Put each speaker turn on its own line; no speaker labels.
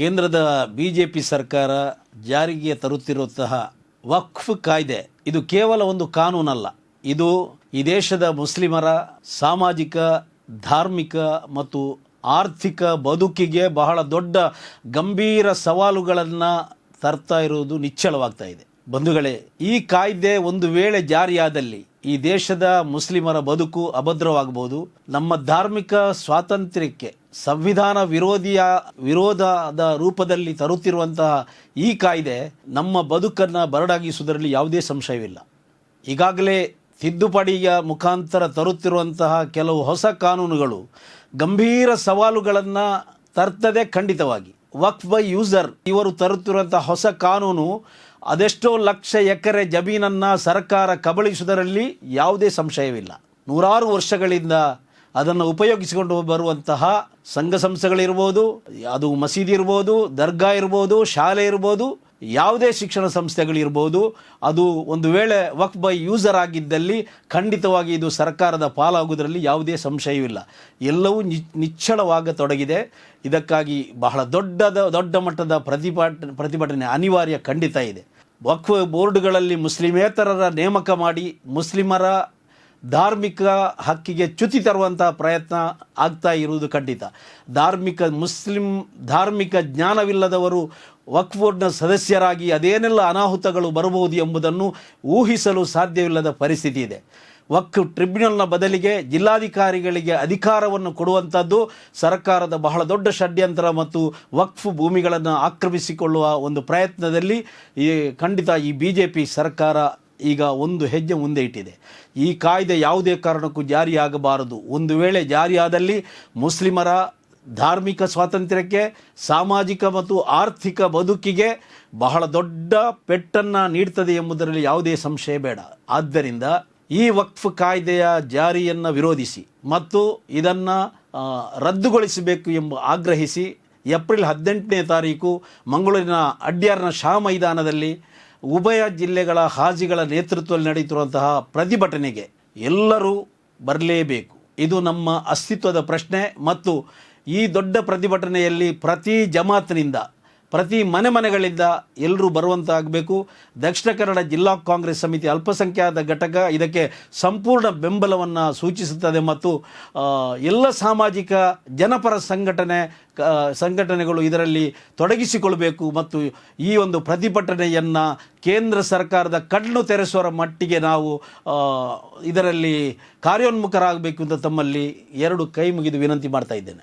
ಕೇಂದ್ರದ B J P ಸರ್ಕಾರ ಜಾರಿಗೆ ತರುತ್ತಿರುವಂತಹ ವಕ್ಫ್ ಕಾಯ್ದೆ. ಇದು ಕೇವಲ ಒಂದು ಕಾನೂನಲ್ಲ. ಇದು ಈ ದೇಶದ ಮುಸ್ಲಿಮರ ಸಾಮಾಜಿಕ, ಧಾರ್ಮಿಕ ಮತ್ತು ಆರ್ಥಿಕ ಬದುಕಿಗೆ ಬಹಳ ದೊಡ್ಡ ಗಂಭೀರ ಸವಾಲುಗಳನ್ನು ತರ್ತಾ ಇರುವುದು ನಿಚ್ಚಳವಾಗ್ತಾ ಇದೆ. ಬಂಧುಗಳೇ, ಈ ಕಾಯ್ದೆ ಒಂದು ವೇಳೆ ಜಾರಿಯಾದಲ್ಲಿ ಈ ದೇಶದ ಮುಸ್ಲಿಮರ ಬದುಕು ಅಭದ್ರವಾಗಬಹುದು ನಮ್ಮ ಧಾರ್ಮಿಕ ಸ್ವಾತಂತ್ರ್ಯಕ್ಕೆ ಸಂವಿಧಾನ ವಿರೋಧಿಯ ವಿರೋಧದ ರೂಪದಲ್ಲಿ ತರುತ್ತಿರುವಂತಹ ಈ ಕಾಯ್ದೆ ನಮ್ಮ ಬದುಕನ್ನು ಬರಡಾಗಿಸುವುದರಲ್ಲಿ ಯಾವುದೇ ಸಂಶಯವಿಲ್ಲ. ಈಗಾಗಲೇ ತಿದ್ದುಪಡಿಯ ಮುಖಾಂತರ ತರುತ್ತಿರುವಂತಹ ಕೆಲವು ಹೊಸ ಕಾನೂನುಗಳು ಗಂಭೀರ ಸವಾಲುಗಳನ್ನು ತರ್ತದೆ ಖಂಡಿತವಾಗಿ. ವಕ್ಫ್ ಬೈ ಯೂಸರ್ ಇವರು ತರುತ್ತಿರುವಂಥ ಹೊಸ ಕಾನೂನು ಅದೆಷ್ಟೋ ಲಕ್ಷ ಎಕರೆ ಜಮೀನನ್ನು ಸರ್ಕಾರ ಕಬಳಿಸುವುದರಲ್ಲಿ ಯಾವುದೇ ಸಂಶಯವಿಲ್ಲ. ನೂರಾರು ವರ್ಷಗಳಿಂದ ಅದನ್ನು ಉಪಯೋಗಿಸಿಕೊಂಡು ಬರುವಂತಹ ಸಂಘ ಸಂಸ್ಥೆಗಳಿರ್ಬೋದು, ಅದು ಮಸೀದಿ ಇರ್ಬೋದು, ದರ್ಗಾ ಇರ್ಬೋದು, ಶಾಲೆ ಇರ್ಬೋದು, ಯಾವುದೇ ಶಿಕ್ಷಣ ಸಂಸ್ಥೆಗಳಿರ್ಬೋದು, ಅದು ಒಂದು ವೇಳೆ ವಕ್ ಬೈ ಯೂಸರ್ ಆಗಿದ್ದಲ್ಲಿ ಖಂಡಿತವಾಗಿ ಇದು ಸರ್ಕಾರದ ಪಾಲಾಗುವುದರಲ್ಲಿ ಯಾವುದೇ ಸಂಶಯವಿಲ್ಲ. ಎಲ್ಲವೂ ನಿ, ನಿಚ್ಚಳವಾಗತೊಡಗಿದೆ. ಇದಕ್ಕಾಗಿ ಬಹಳ ದೊಡ್ಡದ, ದೊಡ್ಡ ಮಟ್ಟದ ಪ್ರತಿಭಟ ಪ್ರತಿಭಟನೆ ಅನಿವಾರ್ಯ ಖಂಡಿತ ಇದೆ. ವಕ್ಫ್ ಬೋರ್ಡ್ಗಳಲ್ಲಿ ಮುಸ್ಲಿಮೇತರರ ನೇಮಕ ಮಾಡಿ ಮುಸ್ಲಿಮರ ಧಾರ್ಮಿಕ ಹಕ್ಕಿಗೆ ಚ್ಯುತಿ ತರುವಂಥ ಪ್ರಯತ್ನ ಆಗ್ತಾ ಇರುವುದು ಖಂಡಿತ. ಧಾರ್ಮಿಕ ಮುಸ್ಲಿಂ ಧಾರ್ಮಿಕ ಜ್ಞಾನವಿಲ್ಲದವರು ವಕ್ಫ್ ಬೋರ್ಡ್ನ ಸದಸ್ಯರಾಗಿ ಅದೇನೆಲ್ಲ ಅನಾಹುತಗಳು ಬರಬಹುದು ಎಂಬುದನ್ನು ಊಹಿಸಲು ಸಾಧ್ಯವಿಲ್ಲದ ಪರಿಸ್ಥಿತಿ ಇದೆ. ವಕ್ ಟ್ರಿಬ್ಯುನಲ್ನ ಬದಲಿಗೆ ಜಿಲ್ಲಾಧಿಕಾರಿಗಳಿಗೆ ಅಧಿಕಾರವನ್ನು ಕೊಡುವಂಥದ್ದು ಸರ್ಕಾರದ ಬಹಳ ದೊಡ್ಡ ಷಡ್ಯಂತ್ರ ಮತ್ತು ವಕ್ಫ್ ಭೂಮಿಗಳನ್ನು ಆಕ್ರಮಿಸಿಕೊಳ್ಳುವ ಒಂದು ಪ್ರಯತ್ನದಲ್ಲಿ ಈ ಖಂಡಿತ ಈ ಬಿ ಜೆ ಪಿ ಸರ್ಕಾರ ಈಗ ಒಂದು ಹೆಜ್ಜೆ ಮುಂದೆ ಇಟ್ಟಿದೆ. ಈ ಕಾಯ್ದೆ ಯಾವುದೇ ಕಾರಣಕ್ಕೂ ಜಾರಿಯಾಗಬಾರದು. ಒಂದು ವೇಳೆ ಜಾರಿಯಾದಲ್ಲಿ ಮುಸ್ಲಿಮರ ಧಾರ್ಮಿಕ ಸ್ವಾತಂತ್ರ್ಯಕ್ಕೆ, ಸಾಮಾಜಿಕ ಮತ್ತು ಆರ್ಥಿಕ ಬದುಕಿಗೆ ಬಹಳ ದೊಡ್ಡ ಪೆಟ್ಟನ್ನು ನೀಡ್ತದೆ ಎಂಬುದರಲ್ಲಿ ಯಾವುದೇ ಸಂಶಯ ಬೇಡ. ಆದ್ದರಿಂದ ಈ ವಕ್ಫ್ ಕಾಯ್ದೆಯ ಜಾರಿಯನ್ನು ವಿರೋಧಿಸಿ ಮತ್ತು ಇದನ್ನು ರದ್ದುಗೊಳಿಸಬೇಕು ಎಂಬ ಆಗ್ರಹಿಸಿ ಏಪ್ರಿಲ್ ಹದಿನೆಂಟನೇ ತಾರೀಕು ಮಂಗಳೂರಿನ ಅಡ್ಯಾರ್ನ ಶಾ ಮೈದಾನದಲ್ಲಿ ಉಭಯ ಜಿಲ್ಲೆಗಳ ಹಾಜಿಗಳ ನೇತೃತ್ವದಲ್ಲಿ ನಡೆಯುತ್ತಿರುವಂತಹ ಪ್ರತಿಭಟನೆಗೆ ಎಲ್ಲರೂ ಬರಲೇಬೇಕು. ಇದು ನಮ್ಮ ಅಸ್ತಿತ್ವದ ಪ್ರಶ್ನೆ ಮತ್ತು ಈ ದೊಡ್ಡ ಪ್ರತಿಭಟನೆಯಲ್ಲಿ ಪ್ರತಿ ಜಮಾತ್ನಿಂದ ಪ್ರತಿ ಮನೆ ಮನೆಗಳಿಂದ ಎಲ್ಲರೂ ಬರುವಂತಾಗಬೇಕು. ದಕ್ಷಿಣ ಕನ್ನಡ ಜಿಲ್ಲಾ ಕಾಂಗ್ರೆಸ್ ಸಮಿತಿ ಅಲ್ಪಸಂಖ್ಯಾತ ಘಟಕ ಇದಕ್ಕೆ ಸಂಪೂರ್ಣ ಬೆಂಬಲವನ್ನು ಸೂಚಿಸುತ್ತದೆ ಮತ್ತು ಎಲ್ಲ ಸಾಮಾಜಿಕ ಜನಪರ ಸಂಘಟನೆ ಸಂಘಟನೆಗಳು ಇದರಲ್ಲಿ ತೊಡಗಿಸಿಕೊಳ್ಳಬೇಕು ಮತ್ತು ಈ ಒಂದು ಪ್ರತಿಭಟನೆಯನ್ನು ಕೇಂದ್ರ ಸರ್ಕಾರದ ಕಣ್ಣು ತೆರೆಸುವರ ಮಟ್ಟಿಗೆ ನಾವು ಇದರಲ್ಲಿ ಕಾರ್ಯೋನ್ಮುಖರಾಗಬೇಕು ಅಂತ ತಮ್ಮಲ್ಲಿ ಎರಡು ಕೈ ಮುಗಿದು ವಿನಂತಿ ಮಾಡ್ತಾ ಇದ್ದೇನೆ.